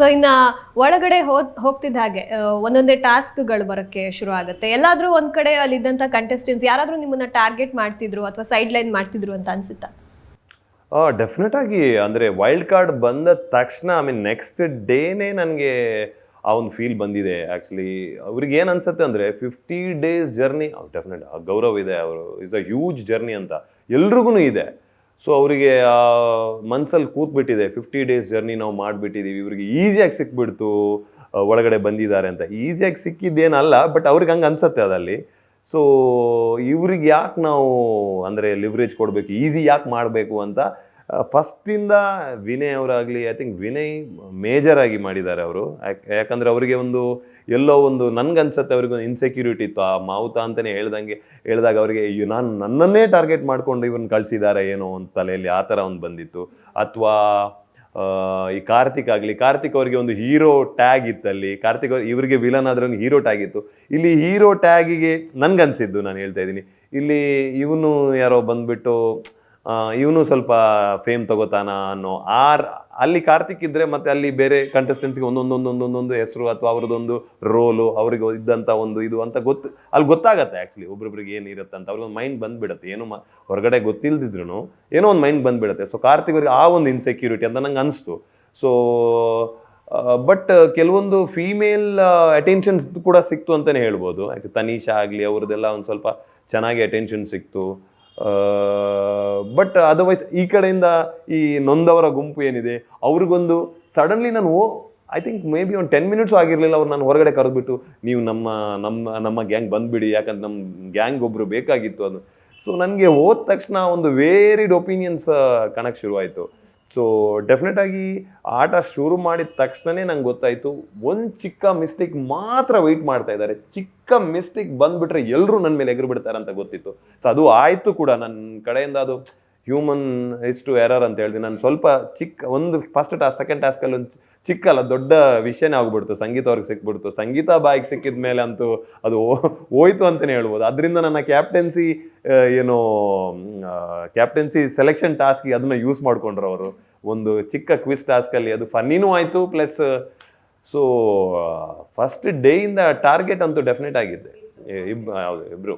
So ಇನ್ನ ಒಳಗಡೆ ಹೋದ್, ಹೋಗ್ತಿದ್ದ ಹಾಗೆ ಒಂದೊಂದೇ ಟಾಸ್ಕ್ಗಳು ಬರೋಕ್ಕೆ ಶುರು ಆಗುತ್ತೆ. ಎಲ್ಲಾದ್ರೂ ಒಂದ್ ಕಡೆ ಅಲ್ಲಿದ್ದಂಥ ಕಂಟೆಸ್ಟೆಂಟ್ಸ್ ಯಾರಾದ್ರೂ ನಿಮ್ಮನ್ನ ಟಾರ್ಗೆಟ್ ಮಾಡ್ತಿದ್ರು ಅಥವಾ ಸೈಡ್ ಲೈನ್ ಮಾಡ್ತಿದ್ರು ಅಂತ ಅನ್ಸುತ್ತಾ? ಡೆಫಿನೆಟ್ ಆಗಿ ಅಂದರೆ ವೈಲ್ಡ್ ಕಾರ್ಡ್ ಬಂದ ತಕ್ಷಣ ಐ ಮೀನ್ ನೆಕ್ಸ್ಟ್ ಡೇನೇ ನನಗೆ ಆ ಒಂದು ಫೀಲ್ ಬಂದಿದೆ ಆ್ಯಕ್ಚುಲಿ ಅವ್ರಿಗೆ ಏನು ಅನ್ಸುತ್ತೆ ಅಂದರೆ fifty days journey definite Gaurav ಇದೆ, ಅವರು ಇಸ್ ಅ ಹ್ಯೂಜ್ ಜರ್ನಿ ಅಂತ. ಎಲ್ರಿಗೂ ಇದೆ. ಸೊ ಅವರಿಗೆ ಮನ್ಸಲ್ಲಿ ಕೂತ್ಬಿಟ್ಟಿದೆ. ಫಿಫ್ಟಿ ಡೇಸ್ ಜರ್ನಿ ನಾವು ಮಾಡಿಬಿಟ್ಟಿದ್ದೀವಿ ಇವ್ರಿಗೆ ಈಸಿಯಾಗಿ ಸಿಕ್ಬಿಡ್ತು ಆ, ಒಳಗಡೆ ಬಂದಿದ್ದಾರೆ ಅಂತ. ಈಸಿಯಾಗಿ ಸಿಕ್ಕಿದ್ದೇನಲ್ಲ ಬಟ್ ಅವ್ರಿಗೆ ಹಂಗೆ ಅನ್ಸತ್ತೆ ಅದರಲ್ಲಿ. ಸೊ ಇವ್ರಿಗೆ ಯಾಕೆ ನಾವು ಅಂದರೆ ಲಿವ್ರೇಜ್ ಕೊಡಬೇಕು? ಈಸಿ ಯಾಕೆ ಮಾಡಬೇಕು ಅಂತ ಫಸ್ಟಿಂದ ವಿನಯ್ ಅವರಾಗಲಿ ಐ ಥಿಂಕ್ ವಿನಯ್ ಮೇಜರಾಗಿ ಮಾಡಿದ್ದಾರೆ ಅವರು. ಯಾಕಂದರೆ ಅವರಿಗೆ ಒಂದು ಎಲ್ಲೋ ಒಂದು ನನ್ಗನ್ಸತ್ತೆ ಅವ್ರಿಗೆ ಒಂದು ಇನ್ಸೆಕ್ಯೂರಿಟಿ ಇತ್ತು. ಆ ಮಾವುತ ಅಂತಲೇ ಹೇಳ್ದಂಗೆ, ಹೇಳಿದಾಗ ಅವರಿಗೆ, ಅಯ್ಯೋ, ನಾನು ನನ್ನನ್ನೇ ಟಾರ್ಗೆಟ್ ಮಾಡ್ಕೊಂಡು ಇವ್ರನ್ನ ಕಳಿಸಿದ್ದಾರೆ ಏನೋ ಒಂದು ತಲೆಯಲ್ಲಿ ಆ ಥರ ಒಂದು ಬಂದಿತ್ತು. ಅಥವಾ ಈ ಕಾರ್ತಿಕ್ ಆಗಲಿ, ಕಾರ್ತಿಕ್ ಅವರಿಗೆ ಒಂದು ಹೀರೋ ಟ್ಯಾಗ್ ಇತ್ತಲ್ಲಿ. ಕಾರ್ತಿಕ್ ಅವ್ರು, ಇವರಿಗೆ ವಿಲನ್ ಆದ್ರೆ ಹೀರೋ ಟ್ಯಾಗ್ ಇತ್ತು. ಇಲ್ಲಿ ಹೀರೋ ಟ್ಯಾಗಿಗೆ ನನ್ಗನ್ಸಿದ್ದು, ನಾನು ಹೇಳ್ತಾ ಇದ್ದೀನಿ. ಇಲ್ಲಿ ಇವನು ಯಾರೋ ಬಂದ್ಬಿಟ್ಟು ಇವನು ಸ್ವಲ್ಪ ಫೇಮ್ ತಗೋತಾನ ಅನ್ನೋ ಆರ್, ಅಲ್ಲಿ ಕಾರ್ತಿಕ್ ಇದ್ದರೆ ಮತ್ತೆ ಅಲ್ಲಿ ಬೇರೆ ಕಂಟೆಸ್ಟೆಂಟ್ಸ್ಗೆ ಒಂದೊಂದೊಂದೊಂದೊಂದೊಂದು ಹೆಸರು ಅಥವಾ ಅವ್ರದ್ದೊಂದು ರೋಲು ಅವ್ರಿಗೆ ಇದ್ದಂಥ ಒಂದು ಇದು ಅಂತ ಗೊತ್ತು, ಅಲ್ಲಿ ಗೊತ್ತಾಗತ್ತೆ ಆ್ಯಕ್ಚುಲಿ ಒಬ್ರೊಬ್ರಿಗೆ ಏನು ಇರುತ್ತೆ ಅಂತ. ಅವ್ರಿಗೊಂದು ಮೈಂಡ್ ಬಂದ್ಬಿಡುತ್ತೆ. ಏನು ಮ, ಹೊರಗಡೆ ಗೊತ್ತಿಲ್ದಿದ್ರು ಏನೋ ಒಂದು ಮೈಂಡ್ ಬಂದ್ಬಿಡುತ್ತೆ. ಸೊ ಕಾರ್ತಿಕ್ ಅವ್ರಿಗೆ ಆ ಒಂದು ಇನ್ಸೆಕ್ಯೂರಿಟಿ ಅಂತ ನಂಗೆ ಅನಿಸ್ತು. ಸೊ ಬಟ್ ಕೆಲವೊಂದು ಫೀಮೇಲ್ ಅಟೆನ್ಷನ್ಸ್ ಕೂಡ ಸಿಕ್ತು ಅಂತಲೇ ಹೇಳ್ಬೋದು. ಯಾಕೆ ತನೀಶಾ ಆಗಲಿ ಅವ್ರದ್ದೆಲ್ಲ ಒಂದು ಸ್ವಲ್ಪ ಚೆನ್ನಾಗಿ ಅಟೆನ್ಷನ್ ಸಿಕ್ತು. ಬಟ್ ಅದರ್ವೈಸ್ ಈ ಕಡೆಯಿಂದ ಈ ನೊಂದವರ ಗುಂಪು ಏನಿದೆ, ಅವ್ರಿಗೊಂದು ಸಡನ್ಲಿ ನಾನು oh I think maybe ಒಂದು ಟೆನ್ ಮಿನಿಟ್ಸ್ ಆಗಿರಲಿಲ್ಲ ಅವ್ರು ನಾನು ಹೊರಗಡೆ ಕರೆದ್ಬಿಟ್ಟು, ನೀವು ನಮ್ಮ ನಮ್ಮ ನಮ್ಮ ಗ್ಯಾಂಗ್ ಬಂದ್ಬಿಡಿ, ಯಾಕಂದ್ರೆ ನಮ್ಮ ಗ್ಯಾಂಗ್ ಒಬ್ಬರು ಬೇಕಾಗಿತ್ತು ಅದು. ಸೊ ನನಗೆ ಹೋದ ತಕ್ಷಣ ಒಂದು ವೇರಿಡ್ ಒಪಿನಿಯನ್ಸ್ ಕಣಕ್ಕೆ ಶುರುವಾಯಿತು. ಸೊ ಡೆಫಿನೆಟ್ ಆಗಿ ಆಟ ಶುರು ಮಾಡಿದ ತಕ್ಷಣನೇ ನಂಗೆ ಗೊತ್ತಾಯಿತು, ಒಂದು ಚಿಕ್ಕ ಮಿಸ್ಟೇಕ್ ಮಾತ್ರ ವೆಯ್ಟ್ ಮಾಡ್ತಾ ಇದ್ದಾರೆ. ಚಿಕ್ಕ ಮಿಸ್ಟೇಕ್ ಬಂದ್ಬಿಟ್ರೆ ಎಲ್ಲರೂ ನನ್ನ ಮೇಲೆ ಎಗರು ಬಿಡ್ತಾರೆ ಅಂತ ಗೊತ್ತಿತ್ತು. ಸೊ ಅದು ಆಯಿತು ಕೂಡ. ನನ್ನ ಕಡೆಯಿಂದ ಅದು ಹ್ಯೂಮನ್ ಇಸ್ ಟು ಎರರ್ ಅಂತ ಹೇಳ್ತೀನಿ ನಾನು ಸ್ವಲ್ಪ ಚಿಕ್ಕ, ಒಂದು ಫಸ್ಟ್ ಟಾಸ್ಕ್ ಸೆಕೆಂಡ್ ಟಾಸ್ಕಲ್ಲಿ ಒಂದು ಚಿಕ್ಕ ಅಲ್ಲ ದೊಡ್ಡ ವಿಷಯನೇ ಆಗ್ಬಿಡ್ತು. ಸಂಗೀತ ಅವ್ರಿಗೆ ಸಿಕ್ಬಿಡ್ತು. ಸಂಗೀತ ಬಾಯಿಗೆ ಸಿಕ್ಕಿದ ಮೇಲೆ ಅಂತೂ ಅದು ಹೋಯ್ತು ಅಂತಲೇ ಹೇಳ್ಬೋದು. ಅದರಿಂದ ನನ್ನ ಕ್ಯಾಪ್ಟೆನ್ಸಿ ಏನು ಕ್ಯಾಪ್ಟೆನ್ಸಿ ಸೆಲೆಕ್ಷನ್ ಟಾಸ್ಕ್ ಅದನ್ನ ಯೂಸ್ ಮಾಡ್ಕೊಂಡ್ರು ಅವರು. ಒಂದು ಚಿಕ್ಕ ಕ್ವಿಸ್ ಟಾಸ್ಕಲ್ಲಿ ಅದು ಫನ್ನಿನೂ ಆಯಿತು ಪ್ಲಸ್ ಸೊ ಫಸ್ಟ್ ಡೇಯಿಂದ ಟಾರ್ಗೆಟ್ ಅಂತೂ ಡೆಫಿನೆಟ್ ಆಗಿದ್ದೆ. ಇಬ್, ಹೌದು, ಇಬ್ರು.